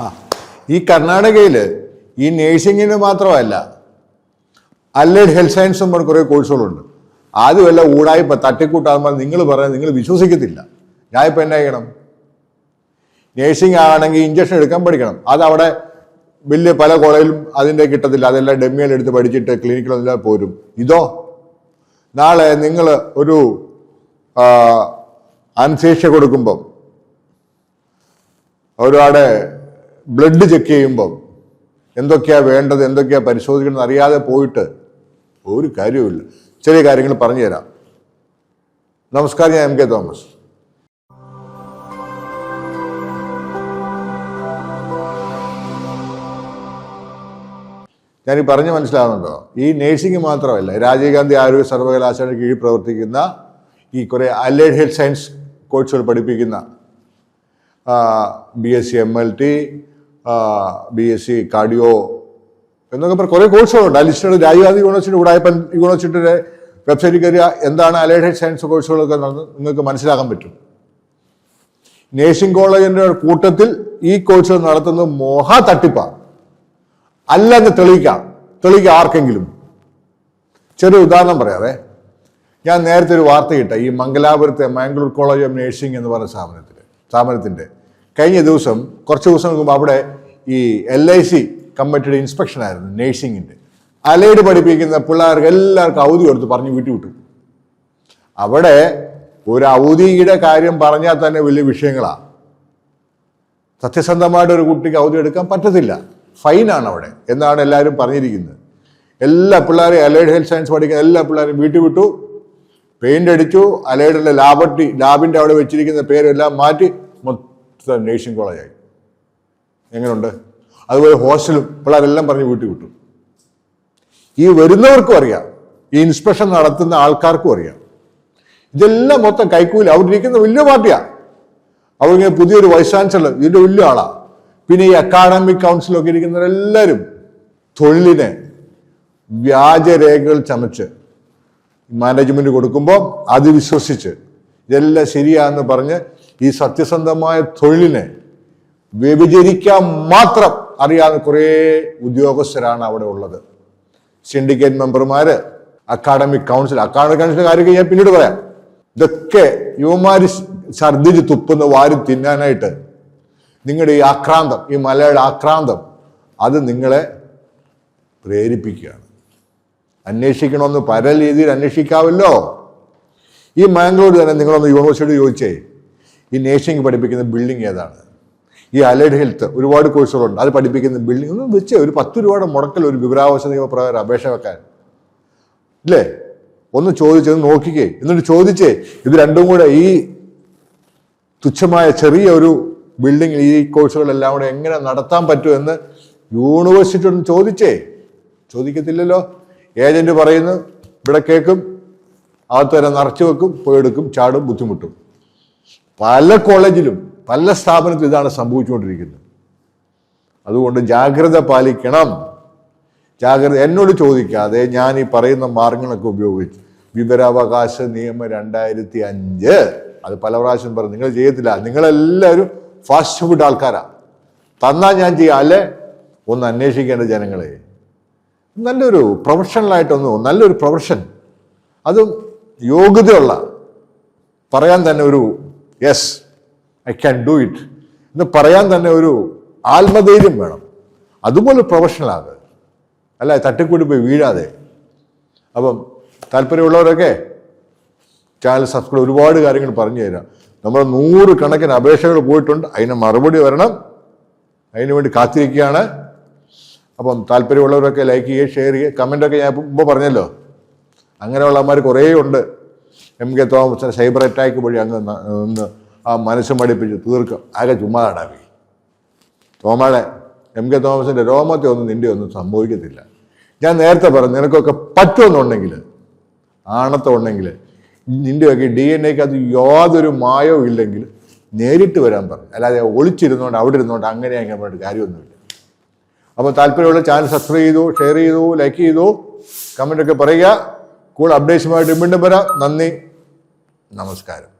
ആ. ഈ കർണാടകയിൽ ഈ നേഴ്സിങ്ങിന് മാത്രമല്ല അല്ലേഡ് ഹെൽത്ത് സയൻസും പറഞ്ഞ കുറേ കോഴ്സുകളുണ്ട്. ആദ്യമല്ല ഊടായ്പ തട്ടിക്കൂട്ടാകുമ്പോൾ നിങ്ങൾ പറയാൻ നിങ്ങൾ വിശ്വസിക്കത്തില്ല. ഞാൻ ഇപ്പം എന്നാ ചെയ്യണം? നേഴ്സിംഗ് ആണെങ്കിൽ ഇഞ്ചക്ഷൻ എടുക്കാൻ പഠിക്കണം. അത് അവിടെ വലിയ പല കോളേജിലും അതിന്റെ കിട്ടത്തില്ല. അതെല്ലാം ഡെമ്മിയിൽ എടുത്ത് പഠിച്ചിട്ട് ക്ലിനിക്കിലെല്ലാം പോരും. ഇതോ? നാളെ നിങ്ങൾ ഒരു അനുശേഷ കൊടുക്കുമ്പം ഒരാടെ ബ്ലഡ് ചെക്ക് ചെയ്യുമ്പം എന്തൊക്കെയാ വേണ്ടത് എന്തൊക്കെയാ പരിശോധിക്കണം അറിയാതെ പോയിട്ട് ഒരു കാര്യവുമില്ല. ചെറിയ കാര്യങ്ങൾ പറഞ്ഞു തരാം നമസ്കാരം ഞാൻ എം കെ തോമസ്. ഞാൻ ഈ പറഞ്ഞ് മനസ്സിലാവുന്നുണ്ടോ? ഈ നേഴ്സിംഗ് മാത്രമല്ല രാജീവ് ഗാന്ധി ആരോഗ്യ സർവകലാശാല കീഴിൽ പ്രവർത്തിക്കുന്ന ഈ കുറേ അലൈഡ് ഹെൽത്ത് സയൻസ് കോഴ്സുകൾ പഠിപ്പിക്കുന്ന B S C M L T B S C cardio എന്നൊക്കെ പറഞ്ഞ കുറേ കോഴ്സുകളുണ്ട് ആ ലിസ്റ്റിൽ രാജീവ് ഗാന്ധി ഉടായപ്പൻ യൂണിവേഴ്സിറ്റിയുടെ വെബ്സൈറ്റിൽ കയറിയ എന്താണ് അലൈഡ് സയൻസ് കോഴ്സുകളൊക്കെ നിങ്ങൾക്ക് മനസ്സിലാക്കാൻ പറ്റും. നേഴ്സിംഗ് കോളേജിന്റെ കൂട്ടത്തിൽ ഈ കോഴ്സുകൾ നടത്തുന്നത് മോഹ തട്ടിപ്പാണ് അല്ലെന്ന് തെളിയിക്കാം. തെളിയിക്കാം ആർക്കെങ്കിലും. ചെറിയ ഉദാഹരണം പറയാവേ. ഞാൻ നേരത്തെ ഒരു വാർത്ത കിട്ട ഈ മംഗലാപുരത്തെ മാംഗ്ലൂർ കോളേജ് ഓഫ് നേഴ്സിംഗ് എന്ന് പറഞ്ഞ സ്ഥാപനത്തിൽ സ്ഥാപനത്തിന്റെ കഴിഞ്ഞ ദിവസം കുറച്ച് ദിവസം മുമ്പ് അവിടെ ഈ എൽ ഐ സി കമ്മിറ്റിയുടെ ഇൻസ്പെക്ഷൻ ആയിരുന്നു നേഴ്സിംഗിന്റെ അലൈഡ് പഠിപ്പിക്കുന്ന പിള്ളേർക്ക് എല്ലാവർക്കും അവധി കൊടുത്ത് പറഞ്ഞ് വീട്ടിൽ വിട്ടു അവിടെ ഒരു അവധിയുടെ കാര്യം പറഞ്ഞാൽ തന്നെ വലിയ വിഷയങ്ങളാണ് സത്യസന്ധമായിട്ട് ഒരു കുട്ടിക്ക് അവധി എടുക്കാൻ പറ്റത്തില്ല. ഫൈനാണ് അവിടെ എന്നാണ് എല്ലാവരും പറഞ്ഞിരിക്കുന്നത്. എല്ലാ പിള്ളേരെയും അലൈഡ് ഹെൽത്ത് സയൻസ് പഠിക്കുന്ന എല്ലാ പിള്ളേരും വീട്ടിൽ വിട്ടു. പെയിന്റ് അടിച്ചു അലൈഡിലെ ലാബട്ടി ലാബിന്റെ അവിടെ വെച്ചിരിക്കുന്ന പേരെല്ലാം മാറ്റി മൊത്തം നേഴ്സിംഗ് കോളേജായി എങ്ങനെയുണ്ട് അതുപോലെ ഹോസ്റ്റലും പിള്ളേരെല്ലാം പറഞ്ഞ് വീട്ടിൽ വിട്ടു. ഈ വരുന്നവർക്കും അറിയാം. ഈ ഇൻസ്പെക്ഷൻ നടത്തുന്ന ആൾക്കാർക്കും അറിയാം. ഇതെല്ലാം മൊത്തം കൈക്കൂലി. അവരിരിക്കുന്ന വലിയ പാർട്ടിയാ. അവരിങ്ങനെ പുതിയൊരു വൈസ് ചാൻസലർ ഇതിന്റെ വലിയ ആളാ. പിന്നെ ഈ അക്കാഡമിക് കൗൺസിലൊക്കെ ഇരിക്കുന്നവരെല്ലാവരും തൊഴിലിനെ വ്യാജരേഖകൾ ചമച്ച് മാനേജ്മെന്റ് കൊടുക്കുമ്പോൾ അത് വിശ്വസിച്ച് ഇതെല്ലാം ശരിയാന്ന് പറഞ്ഞ് ഈ സത്യസന്ധമായ തൊഴിലിനെ വ്യഭിചരിക്കാൻ മാത്രം അറിയാവുന്ന കുറേ ഉദ്യോഗസ്ഥരാണ് അവിടെ ഉള്ളത്. സിൻഡിക്കേറ്റ് മെമ്പർമാര് അക്കാഡമിക് കൗൺസിൽ അക്കാഡമിക് കൗൺസിലിന്റെ കാര്യം ഞാൻ പിന്നീട് പറയാം. ഇതൊക്കെ യുവമാര് ഛർദ്ദിച്ച് തുപ്പുന്ന വാരി തിന്നാനായിട്ട്. നിങ്ങളുടെ ഈ ആക്രാന്തം ഈ മലയുടെ ആക്രാന്തം അത് നിങ്ങളെ പ്രേരിപ്പിക്കുകയാണ്. അന്വേഷിക്കണമെന്ന് പല രീതിയിൽ അന്വേഷിക്കാവല്ലോ. ഈ മാംഗ്ലൂർ തന്നെ നിങ്ങളൊന്ന് യൂണിവേഴ്സിറ്റി ചോദിച്ചേ ഈ നേഴ്സിംഗ് പഠിപ്പിക്കുന്ന ബിൽഡിംഗ് ഏതാണ്? ഈ അലൈഡ് ഹെൽത്ത് ഒരുപാട് കോഴ്സുകളുണ്ട്. അത് പഠിപ്പിക്കുന്ന ബിൽഡിംഗ് ഒന്നും വെച്ച് ഒരു പത്ത് രൂപയുടെ മുടക്കൽ ഒരു വിവരാവകാശ നിയമപ്രകാരം അപേക്ഷ വെക്കാൻ. ഇല്ലേ? ഒന്ന് ചോദിച്ചത് നോക്കിക്കേ. എന്നിട്ട് ചോദിച്ചേ ഇത് രണ്ടും കൂടെ ഈ തുച്ഛമായ ചെറിയ ഒരു ബിൽഡിംഗ് ഈ കോഴ്സുകളെല്ലാം കൂടെ എങ്ങനെ നടത്താൻ പറ്റും എന്ന് യൂണിവേഴ്സിറ്റി ഒന്ന് ചോദിച്ചേ. ചോദിക്കത്തില്ലല്ലോ. ഏജന്റ് പറയുന്നു ഇവിടെ കേൾക്കും അകത്ത് വരെ നിറച്ചു വെക്കും പോയെടുക്കും ചാടും ബുദ്ധിമുട്ടും. പല കോളേജിലും പല സ്ഥാപനത്തിലും ഇതാണ് സംഭവിച്ചുകൊണ്ടിരിക്കുന്നത്. അതുകൊണ്ട് ജാഗ്രത പാലിക്കണം. ജാഗ്രത എന്നോട് ചോദിക്കാതെ ഞാൻ ഈ പറയുന്ന മാർഗങ്ങളൊക്കെ ഉപയോഗിച്ച് വിവരാവകാശ നിയമം രണ്ടായിരത്തി അഞ്ച് അത് പല പ്രാവശ്യം പറഞ്ഞു നിങ്ങൾ ചെയ്യത്തില്ല. നിങ്ങളെല്ലാവരും ഫാസ്റ്റ് ഫുഡ് ആൾക്കാരാണ് തന്നാൽ ഞാൻ ചെയ്യാം. അല്ലേ? ഒന്ന് അന്വേഷിക്കേണ്ട ജനങ്ങളെ. നല്ലൊരു പ്രൊഫഷണലായിട്ടൊന്ന് നല്ലൊരു പ്രൊഫഷൻ അതും യോഗ്യതയുള്ള പറയാൻ തന്നെ ഒരു yes I can do it എന്ന് പറയാൻ തന്നെ ഒരു ആത്മധൈര്യം വേണം. അതുപോലെ പ്രൊഫഷണൽ ആകുക അല്ല തട്ടിക്കൂടി പോയി വീഴാതെ. അപ്പം താല്പര്യമുള്ളവരൊക്കെ ചാനൽ സബ്സ്ക്രൈബ് ഒരുപാട് കാര്യങ്ങൾ പറഞ്ഞു തരാം. നമ്മൾ നൂറ് കണക്കിന് അപേക്ഷകൾ പോയിട്ടുണ്ട്. അതിന് മറുപടി വരണം. അതിനു വേണ്ടി കാത്തിരിക്കുകയാണ്. അപ്പം താല്പര്യമുള്ളവരൊക്കെ ലൈക്ക് ചെയ്യുക ഷെയർ ചെയ്യുക. കമന്റൊക്കെ ഞാൻ മുമ്പ് പറഞ്ഞല്ലോ. അങ്ങനെയുള്ളമാർ കുറേ ഉണ്ട് M K Thomas cyber attack വഴി അങ്ങ് ആ മനസ്സ് മടിപ്പിച്ച് തീർക്കും. ആകെ ചുമ്മാതാടാവി. തോമാളെ എം കെ തോമസിന്റെ രോമത്തെ ഒന്നും നിന്റെ ഒന്നും സംഭവിക്കത്തില്ല. ഞാൻ നേരത്തെ പറഞ്ഞു നിനക്കൊക്കെ പറ്റുമെന്നുണ്ടെങ്കിൽ ആണത്തം ഉണ്ടെങ്കിൽ നിന്റെയൊക്കെ ഡി എൻ എക്ക് അത് യാതൊരു മായവും ഇല്ലെങ്കിൽ നേരിട്ട് വരാൻ പറഞ്ഞു അല്ലാതെ ഒളിച്ചിരുന്നോണ്ട് അവിടെ ഇരുന്നോണ്ട് അങ്ങനെ അങ്ങനെ പറഞ്ഞിട്ട് കാര്യമൊന്നുമില്ല. അപ്പോൾ താല്പര്യമുള്ള ചാനൽ സബ്സ്ക്രൈബ് ചെയ്തു ഷെയർ ചെയ്തു ലൈക്ക് ചെയ്തു കമന്റ് ഒക്കെ പറയുക. കൂടുതൽ അപ്ഡേഷനുമായിട്ട് വീണ്ടും വരാം. നന്ദി. നമസ്കാരം.